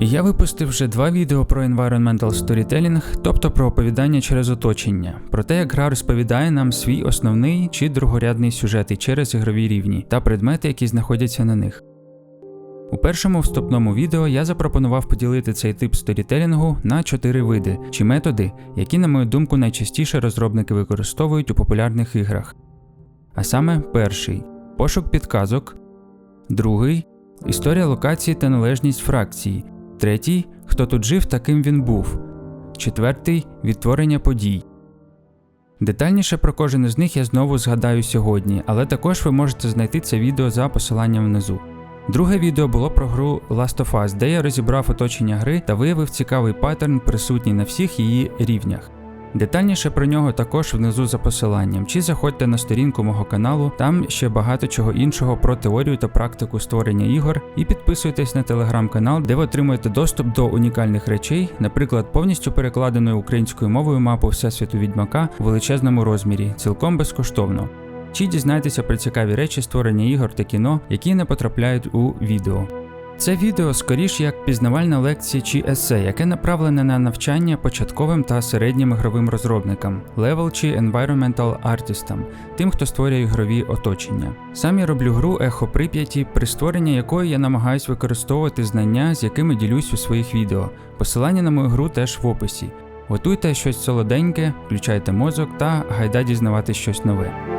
Я випустив вже два відео про environmental storytelling, тобто про оповідання через оточення, про те, як гра розповідає нам свій основний чи другорядний сюжети через ігрові рівні та предмети, які знаходяться на них. У першому вступному відео я запропонував поділити цей тип сторітелінгу на чотири види чи методи, які, на мою думку, найчастіше розробники використовують у популярних іграх. А саме перший пошук підказок, другий історія локації та належність фракції, третій хто тут жив, таким він був, четвертий відтворення подій. Детальніше про кожен із них я знову згадаю сьогодні, але також ви можете знайти це відео за посиланням внизу. Друге відео було про гру Last of Us, де я розібрав оточення гри та виявив цікавий паттерн, присутній на всіх її рівнях. Детальніше про нього також внизу за посиланням, чи заходьте на сторінку мого каналу, там ще багато чого іншого про теорію та практику створення ігор, і підписуйтесь на телеграм-канал, де ви отримуєте доступ до унікальних речей, наприклад, повністю перекладеною українською мовою мапу Всесвіту Відьмака у величезному розмірі, цілком безкоштовно. Чи дізнайтеся про цікаві речі створення ігор та кіно, які не потрапляють у відео. Це відео скоріш як пізнавальна лекція чи есе, яке направлене на навчання початковим та середнім ігровим розробникам, левел чи environmental артистам, тим, хто створює ігрові оточення. Сам я роблю гру Ехо Прип'яті, при створенні якої я намагаюсь використовувати знання, з якими ділюсь у своїх відео. Посилання на мою гру теж в описі. Готуйте щось солоденьке, включайте мозок та гайда дізнавати щось нове.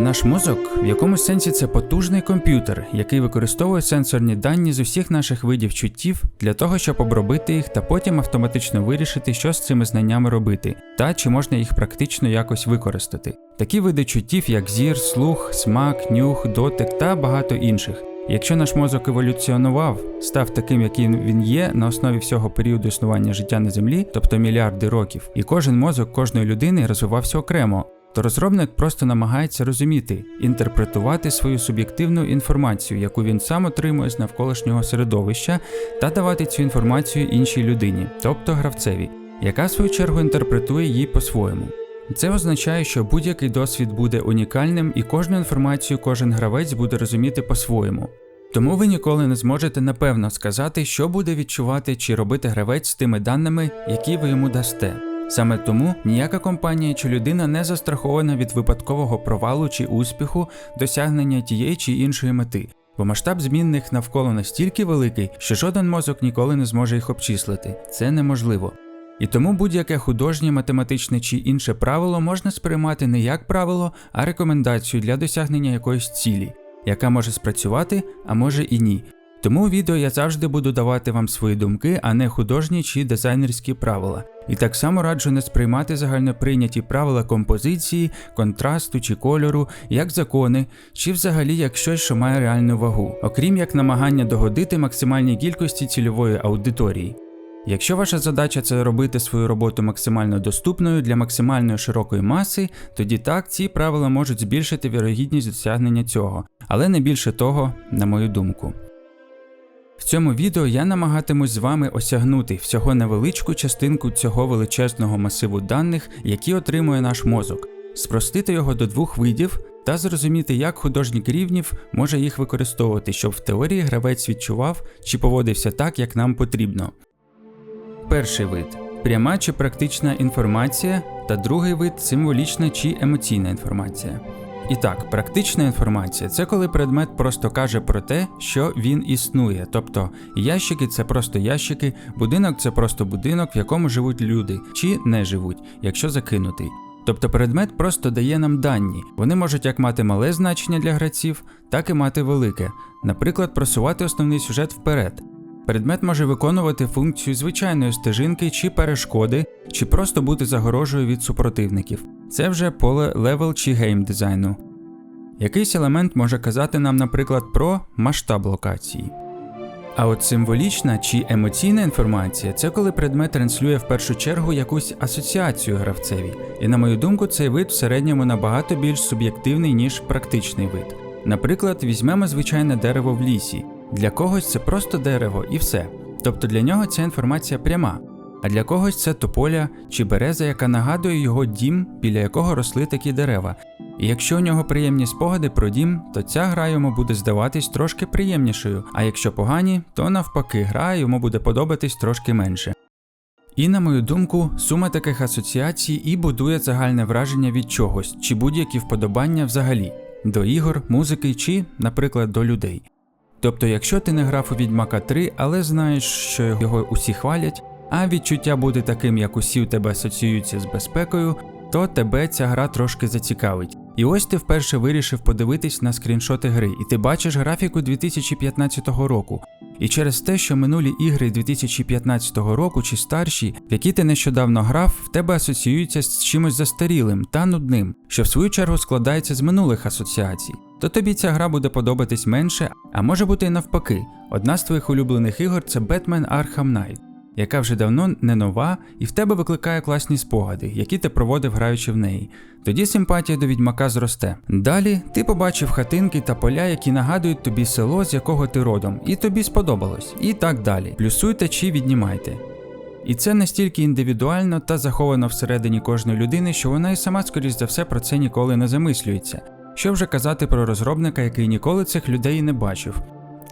Наш мозок в якомусь сенсі це потужний комп'ютер, який використовує сенсорні дані з усіх наших видів чуттів для того, щоб обробити їх та потім автоматично вирішити, що з цими знаннями робити, та чи можна їх практично якось використати. Такі види чуттів, як зір, слух, смак, нюх, дотик та багато інших. Якщо наш мозок еволюціонував, став таким, яким він є на основі всього періоду існування життя на землі, тобто мільярди років, і кожен мозок кожної людини розвивався окремо, то розробник просто намагається розуміти, інтерпретувати свою суб'єктивну інформацію, яку він сам отримує з навколишнього середовища, та давати цю інформацію іншій людині, тобто гравцеві, яка в свою чергу інтерпретує її по-своєму. Це означає, що будь-який досвід буде унікальним і кожну інформацію кожен гравець буде розуміти по-своєму. Тому ви ніколи не зможете напевно сказати, що буде відчувати чи робити гравець з тими даними, які ви йому дасте. Саме тому ніяка компанія чи людина не застрахована від випадкового провалу чи успіху досягнення тієї чи іншої мети, бо масштаб змінних навколо настільки великий, що жоден мозок ніколи не зможе їх обчислити. Це неможливо. І тому будь-яке художнє, математичне чи інше правило можна сприймати не як правило, а рекомендацію для досягнення якоїсь цілі, яка може спрацювати, а може і ні. Тому у відео я завжди буду давати вам свої думки, а не художні чи дизайнерські правила. І так само раджу не сприймати загальноприйняті правила композиції, контрасту чи кольору, як закони, чи взагалі як щось, що має реальну вагу, окрім як намагання догодити максимальній кількості цільової аудиторії. Якщо ваша задача це робити свою роботу максимально доступною для максимально широкої маси, тоді так ці правила можуть збільшити вірогідність досягнення цього, але не більше того, на мою думку. В цьому відео я намагатимусь з вами осягнути всього невеличку частинку цього величезного масиву даних, які отримує наш мозок, спростити його до двох видів та зрозуміти, як художник рівнів може їх використовувати, щоб в теорії гравець відчував чи поводився так, як нам потрібно. Перший вид пряма чи практична інформація, та другий вид символічна чи емоційна інформація. І так, практична інформація це коли предмет просто каже про те, що він існує. Тобто ящики це просто ящики, будинок це просто будинок, в якому живуть люди, чи не живуть, якщо закинутий. Тобто предмет просто дає нам дані. Вони можуть як мати мале значення для гравців, так і мати велике, наприклад, просувати основний сюжет вперед. Предмет може виконувати функцію звичайної стежинки чи перешкоди, чи просто бути загорожею від супротивників. Це вже поле левел чи гейм дизайну. Якийсь елемент може казати нам, наприклад, про масштаб локації. А от символічна чи емоційна інформація це коли предмет транслює в першу чергу якусь асоціацію гравцеві, і на мою думку, цей вид в середньому набагато більш суб'єктивний, ніж практичний вид. Наприклад, візьмемо звичайне дерево в лісі. Для когось це просто дерево і все. Тобто для нього ця інформація пряма. А для когось це тополя чи береза, яка нагадує його дім, біля якого росли такі дерева. І якщо у нього приємні спогади про дім, то ця гра йому буде здаватись трошки приємнішою, а якщо погані, то навпаки, гра йому буде подобатись трошки менше. І на мою думку, сума таких асоціацій і будує загальне враження від чогось, чи будь-які вподобання взагалі до ігор, музики чи, наприклад, до людей. Тобто, якщо ти не грав у Відьмака 3, але знаєш, що його усі хвалять, а відчуття буде таким, як усі у тебе асоціюються з безпекою, то тебе ця гра трошки зацікавить. І ось ти вперше вирішив подивитись на скріншоти гри, і ти бачиш графіку 2015 року. І через те, що минулі ігри 2015 року чи старші, в які ти нещодавно грав, в тебе асоціюються з чимось застарілим та нудним, що в свою чергу складається з минулих асоціацій. То тобі ця гра буде подобатись менше, а може бути і навпаки. Одна з твоїх улюблених ігор це Batman Arkham Knight яка вже давно не нова, і в тебе викликає класні спогади, які ти проводив граючи в неї. Тоді симпатія до відьмака зросте. Далі ти побачив хатинки та поля, які нагадують тобі село, з якого ти родом, і тобі сподобалось, і так далі. Плюсуйте чи віднімайте. І це настільки індивідуально та заховано всередині кожної людини, що вона і сама, скоріш за все, про це ніколи не замислюється. Що вже казати про розробника, який ніколи цих людей не бачив.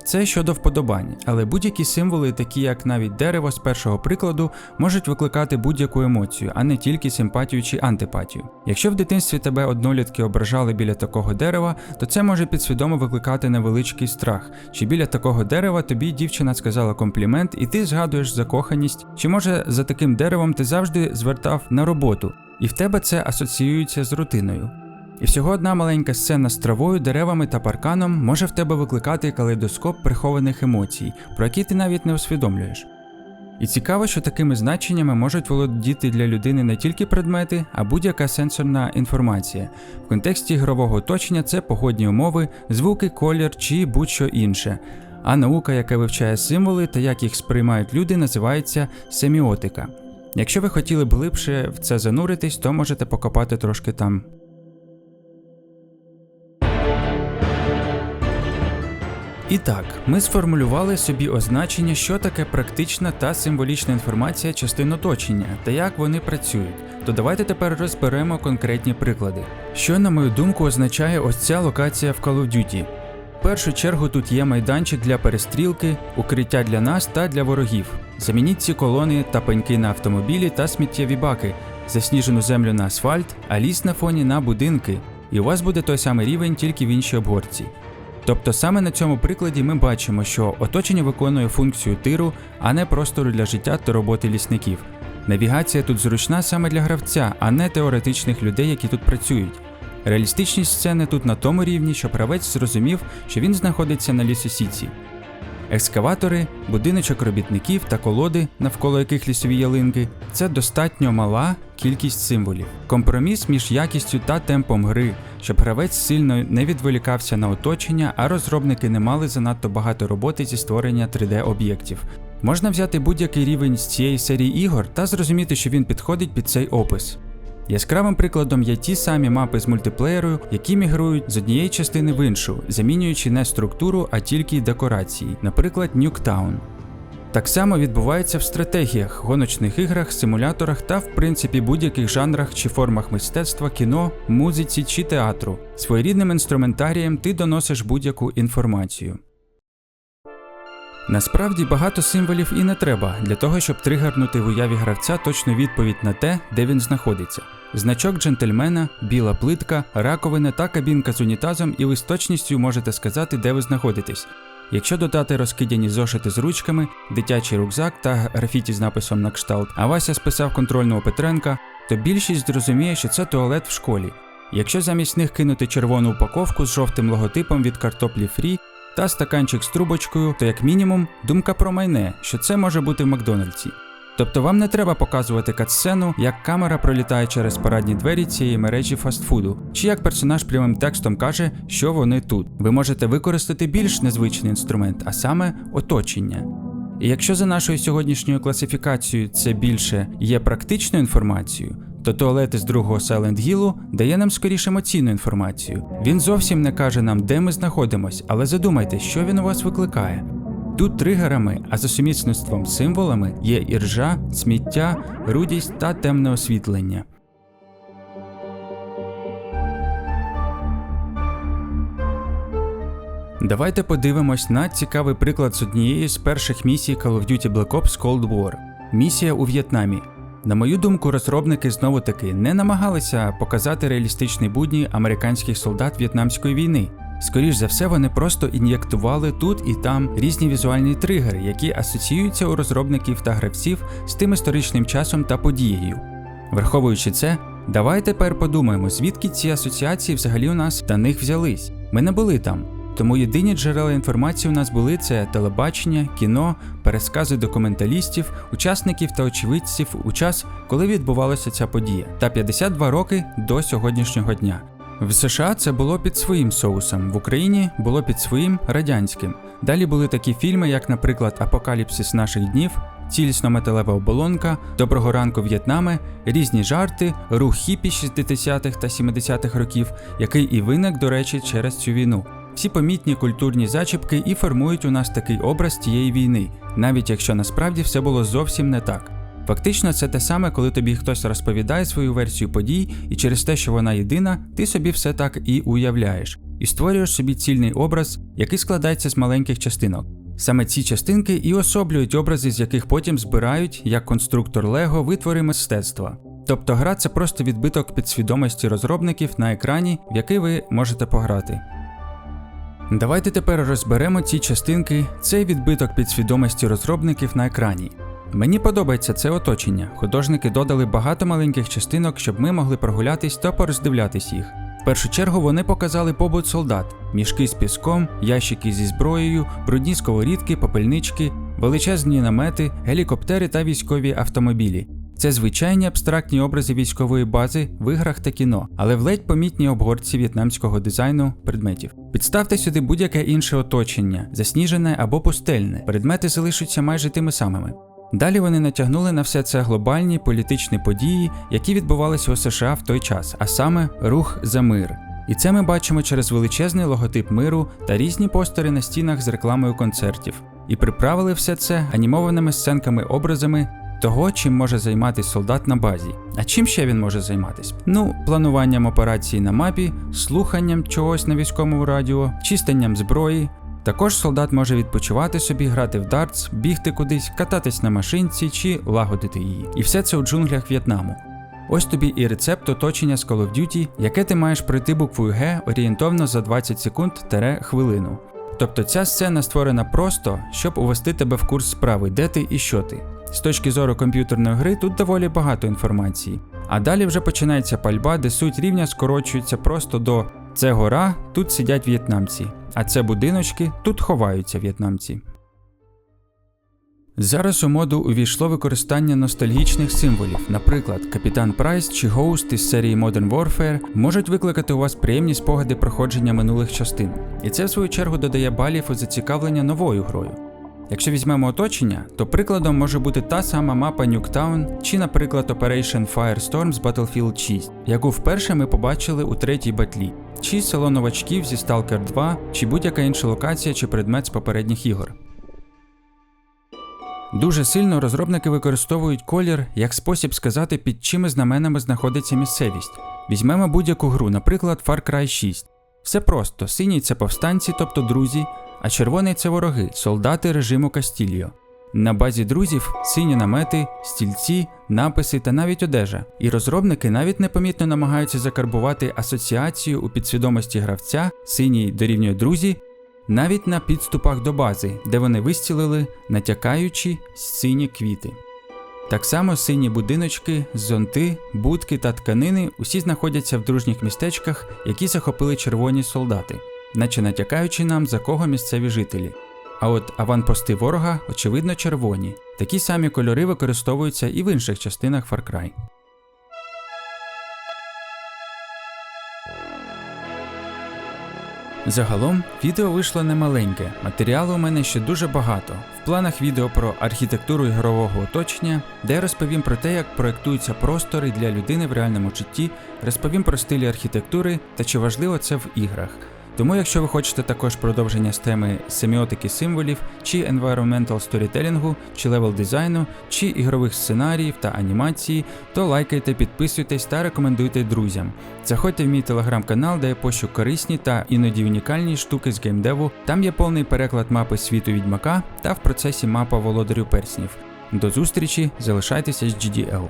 Це щодо вподобань, але будь-які символи, такі як навіть дерево з першого прикладу, можуть викликати будь-яку емоцію, а не тільки симпатію чи антипатію. Якщо в дитинстві тебе однолітки ображали біля такого дерева, то це може підсвідомо викликати невеличкий страх. Чи біля такого дерева тобі дівчина сказала комплімент, і ти згадуєш закоханість, чи може за таким деревом ти завжди звертав на роботу, і в тебе це асоціюється з рутиною. І всього одна маленька сцена з травою, деревами та парканом може в тебе викликати калейдоскоп прихованих емоцій, про які ти навіть не усвідомлюєш. І цікаво, що такими значеннями можуть володіти для людини не тільки предмети, а будь-яка сенсорна інформація. В контексті ігрового оточення це погодні умови, звуки, колір чи будь-що інше. А наука, яка вивчає символи та як їх сприймають люди, називається семіотика. Якщо ви хотіли б глибше в це зануритись, то можете покопати трошки там. І так, ми сформулювали собі означення, що таке практична та символічна інформація частин оточення та як вони працюють. То давайте тепер розберемо конкретні приклади. Що, на мою думку, означає ось ця локація в Call of Duty. В першу чергу тут є майданчик для перестрілки, укриття для нас та для ворогів. Замініть ці колони та пеньки на автомобілі та сміттєві баки, засніжену землю на асфальт, а ліс на фоні на будинки. І у вас буде той самий рівень, тільки в іншій обгорці. Тобто саме на цьому прикладі ми бачимо, що оточення виконує функцію тиру, а не простору для життя та роботи лісників. Навігація тут зручна саме для гравця, а не теоретичних людей, які тут працюють. Реалістичність сцени тут на тому рівні, що гравець зрозумів, що він знаходиться на лісосіці. Екскаватори, будиночок робітників та колоди, навколо яких лісові ялинки, це достатньо мала кількість символів. Компроміс між якістю та темпом гри, щоб гравець сильно не відволікався на оточення, а розробники не мали занадто багато роботи зі створення 3D-об'єктів. Можна взяти будь-який рівень з цієї серії ігор та зрозуміти, що він підходить під цей опис. Яскравим прикладом є ті самі мапи з мультиплеєру, які мігрують з однієї частини в іншу, замінюючи не структуру, а тільки декорації, наприклад, Нюктаун. Так само відбувається в стратегіях, гоночних іграх, симуляторах та, в принципі, будь-яких жанрах чи формах мистецтва, кіно, музиці чи театру. Своєрідним інструментарієм ти доносиш будь-яку інформацію. Насправді багато символів і не треба для того, щоб тригернути в уяві гравця точну відповідь на те, де він знаходиться. Значок джентльмена, біла плитка, раковина та кабінка з унітазом, і ви з точністю можете сказати, де ви знаходитесь. Якщо додати розкидані зошити з ручками, дитячий рюкзак та графіті з написом на кшталт, а Вася списав контрольного Петренка, то більшість зрозуміє, що це туалет в школі. Якщо замість них кинути червону упаковку з жовтим логотипом від картоплі фрі та стаканчик з трубочкою, то як мінімум думка про майне, що це може бути в Макдональдсі. Тобто вам не треба показувати катсцену, як камера пролітає через парадні двері цієї мережі фастфуду, чи як персонаж прямим текстом каже, що вони тут. Ви можете використати більш незвичний інструмент, а саме оточення. І якщо за нашою сьогоднішньою класифікацією це більше є практичною інформацією, то туалет із другого Silent Hill дає нам скоріше емоційну інформацію. Він зовсім не каже нам, де ми знаходимось, але задумайте, що він у вас викликає. Тут тригерами, а за сумісництвом символами є іржа, сміття, рудість та темне освітлення. Давайте подивимось на цікавий приклад з однієї з перших місій Call of Duty Black Ops Cold War місія у В'єтнамі. На мою думку, розробники знову таки не намагалися показати реалістичні будні американських солдат В'єтнамської війни. Скоріш за все, вони просто ін'єктували тут і там різні візуальні тригери, які асоціюються у розробників та гравців з тим історичним часом та подією. Враховуючи це, давай тепер подумаємо, звідки ці асоціації взагалі у нас та них взялись. Ми не були там. Тому єдині джерела інформації у нас були це телебачення, кіно, перескази документалістів, учасників та очевидців у час, коли відбувалася ця подія, та 52 роки до сьогоднішнього дня. В США це було під своїм соусом, в Україні було під своїм радянським. Далі були такі фільми, як, наприклад, Апокаліпсис наших днів, Цілісно металева оболонка, Доброго ранку В'єтнами, різні жарти, рух хіпі 60-х та 70-х років, який і виник, до речі, через цю війну. Всі помітні культурні зачіпки і формують у нас такий образ цієї війни, навіть якщо насправді все було зовсім не так. Фактично, це те саме, коли тобі хтось розповідає свою версію подій, і через те, що вона єдина, ти собі все так і уявляєш, і створюєш собі цільний образ, який складається з маленьких частинок. Саме ці частинки і особлюють образи, з яких потім збирають, як конструктор Лего, витвори мистецтва. Тобто гра це просто відбиток підсвідомості розробників на екрані, в який ви можете пограти. Давайте тепер розберемо ці частинки, цей відбиток підсвідомості розробників на екрані. Мені подобається це оточення. Художники додали багато маленьких частинок, щоб ми могли прогулятись та пороздивлятись їх. В першу чергу вони показали побут солдат, мішки з піском, ящики зі зброєю, брудні сковорідки, попельнички, величезні намети, гелікоптери та військові автомобілі. Це звичайні абстрактні образи військової бази в іграх та кіно, але в ледь помітній обгорці в'єтнамського дизайну предметів. Підставте сюди будь-яке інше оточення, засніжене або пустельне. Предмети залишаться майже тими самими. Далі вони натягнули на все це глобальні політичні події, які відбувалися у США в той час, а саме рух за мир. І це ми бачимо через величезний логотип миру та різні постери на стінах з рекламою концертів. І приправили все це анімованими сценками образами того, чим може займатися солдат на базі. А чим ще він може займатися? Ну, плануванням операції на мапі, слуханням чогось на військовому радіо, чистенням зброї. Також солдат може відпочивати собі, грати в дартс, бігти кудись, кататись на машинці чи лагодити її. І все це у джунглях В'єтнаму. Ось тобі і рецепт оточення з Call of Duty, яке ти маєш пройти буквою Г орієнтовно за 20 секунд хвилину. Тобто ця сцена створена просто, щоб увести тебе в курс справи, де ти і що ти. З точки зору комп'ютерної гри тут доволі багато інформації. А далі вже починається пальба, де суть рівня скорочується просто до це гора, тут сидять в'єтнамці, а це будиночки, тут ховаються в'єтнамці. Зараз у моду увійшло використання ностальгічних символів, наприклад, Капітан Прайс чи Гоуст із серії Modern Warfare можуть викликати у вас приємні спогади проходження минулих частин, і це в свою чергу додає балів у зацікавлення новою грою. Якщо візьмемо оточення, то прикладом може бути та сама мапа Nuketown чи, наприклад, Operation Firestorm з Battlefield 6, яку вперше ми побачили у третій батлі, чи село новачків зі Stalker 2, чи будь-яка інша локація чи предмет з попередніх ігор. Дуже сильно розробники використовують колір як спосіб сказати, під чими знаменами знаходиться місцевість. Візьмемо будь-яку гру, наприклад, Far Cry 6. Все просто: синій це повстанці, тобто друзі, а червоний це вороги, солдати режиму Кастільо. На базі друзів сині намети, стільці, написи та навіть одежа. І розробники навіть непомітно намагаються закарбувати асоціацію у підсвідомості гравця, синій дорівнює друзі, навіть на підступах до бази, де вони вистілили, натякаючи сині квіти. Так само сині будиночки, зонти, будки та тканини усі знаходяться в дружніх містечках, які захопили червоні солдати наче натякаючи нам, за кого місцеві жителі. А от аванпости ворога, очевидно, червоні. Такі самі кольори використовуються і в інших частинах Far Cry. Загалом відео вийшло немаленьке, матеріалу у мене ще дуже багато. В планах відео про архітектуру ігрового оточення, де я розповім про те, як проектуються простори для людини в реальному житті, розповім про стилі архітектури та чи важливо це в іграх. Тому, якщо ви хочете також продовження з теми семіотики символів, чи environmental сторітелінгу, чи левел дизайну, чи ігрових сценаріїв та анімації, то лайкайте, підписуйтесь та рекомендуйте друзям. Заходьте в мій телеграм-канал, де я пощу корисні та іноді унікальні штуки з геймдеву. Там є повний переклад мапи світу відьмака та в процесі мапа володарю перснів. До зустрічі, залишайтеся з GDL.